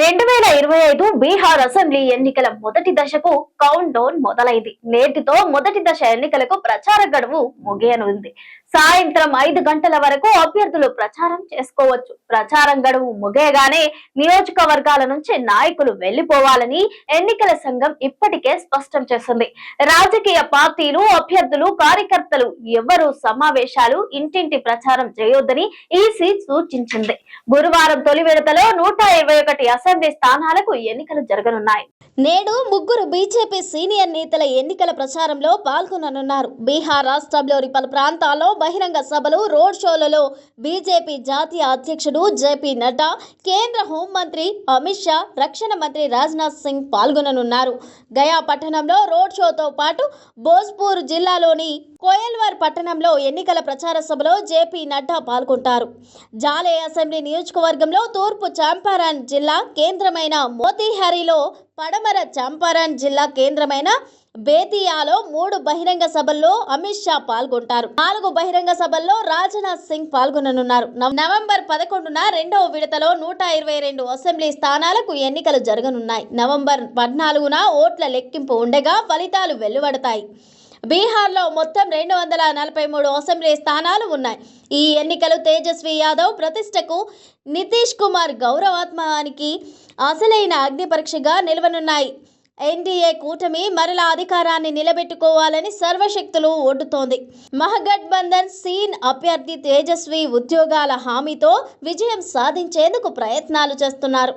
రెండు వేల ఇరవై ఐదు బీహార్ అసెంబ్లీ ఎన్నికల మొదటి దశకు కౌంట్ డౌన్ మొదలైంది. నేటితో మొదటి దశ ఎన్నికలకు ప్రచార గడువు ముగియనుంది. సాయంత్రం ఐదు గంటల వరకు అభ్యర్థులు ప్రచారం చేసుకోవచ్చు. ప్రచారం గడువు ముగియగానే నియోజకవర్గాల నుంచి నాయకులు వెళ్ళిపోవాలని ఎన్నికల సంఘం ఇప్పటికే స్పష్టం చేసింది. రాజకీయ పార్టీలు అభ్యర్థులు కార్యకర్తలు ఎవరు సమావేశాలు ఇంటింటి ప్రచారం చేయొద్దని ఈసీ సూచించింది. గురువారం తొలి విడతలో నూట ఇరవై మొదటి అసెంబ్లీ స్థానాలకు ఎన్నికలు జరగనున్నాయి. నేడు ముగ్గురు బీజేపీ సీనియర్ నేతల ఎన్నికల ప్రచారంలో పాల్గొననున్నారు. బీహార్ రాష్ట్రంలోని పలు ప్రాంతాల్లో బహిరంగ సభలు రోడ్ షోలలో బీజేపీ జాతీయ అధ్యక్షుడు జేపీ నడ్డా కేంద్ర హోంమంత్రి అమిత్ షా రక్షణ మంత్రి రాజ్నాథ్ సింగ్ పాల్గొననున్నారు. గయా పట్టణంలో రోడ్ షోతో పాటు భోజ్పూర్ జిల్లాలోని కోయల్వార్ పట్టణంలో ఎన్నికల ప్రచార సభలో జేపీ నడ్డా పాల్గొంటారు. జాలే అసెంబ్లీ నియోజకవర్గంలో తూర్పు చాంపారాన్ జిల్లా కేంద్రమైన మోతీహారీలో పడమర చంపారణ్ జిల్లా కేంద్రమైన బేతియాలో మూడు బహిరంగ సభల్లో అమిత్ షా పాల్గొంటారు. నాలుగు బహిరంగ సభల్లో రాజ్నాథ్ సింగ్ పాల్గొననున్నారు. నవ- నవంబర్ పదకొండున రెండవ విడతలో నూట ఇరవై రెండు అసెంబ్లీ స్థానాలకు ఎన్నికలు జరగనున్నాయి. నవంబర్ పద్నాలుగున ఓట్ల లెక్కింపు ఉండగా ఫలితాలు వెలువడతాయి. బీహార్లో మొత్తం రెండు వందల నలభై మూడు అసెంబ్లీ స్థానాలు ఉన్నాయి. ఈ ఎన్నికలు తేజస్వి యాదవ్ ప్రతిష్టకు నితీష్ కుమార్ గౌరవాత్మానికి అసలైన అగ్ని పరీక్షగా నిలవనున్నాయి. ఎన్డీఏ కూటమి మరలా అధికారాన్ని నిలబెట్టుకోవాలని సర్వశక్తులు ఒడ్డుతోంది. మహగఠబంధన్ సీన్ అభ్యర్థి తేజస్వి ఉద్యోగాల హామీతో విజయం సాధించేందుకు ప్రయత్నాలు చేస్తున్నారు.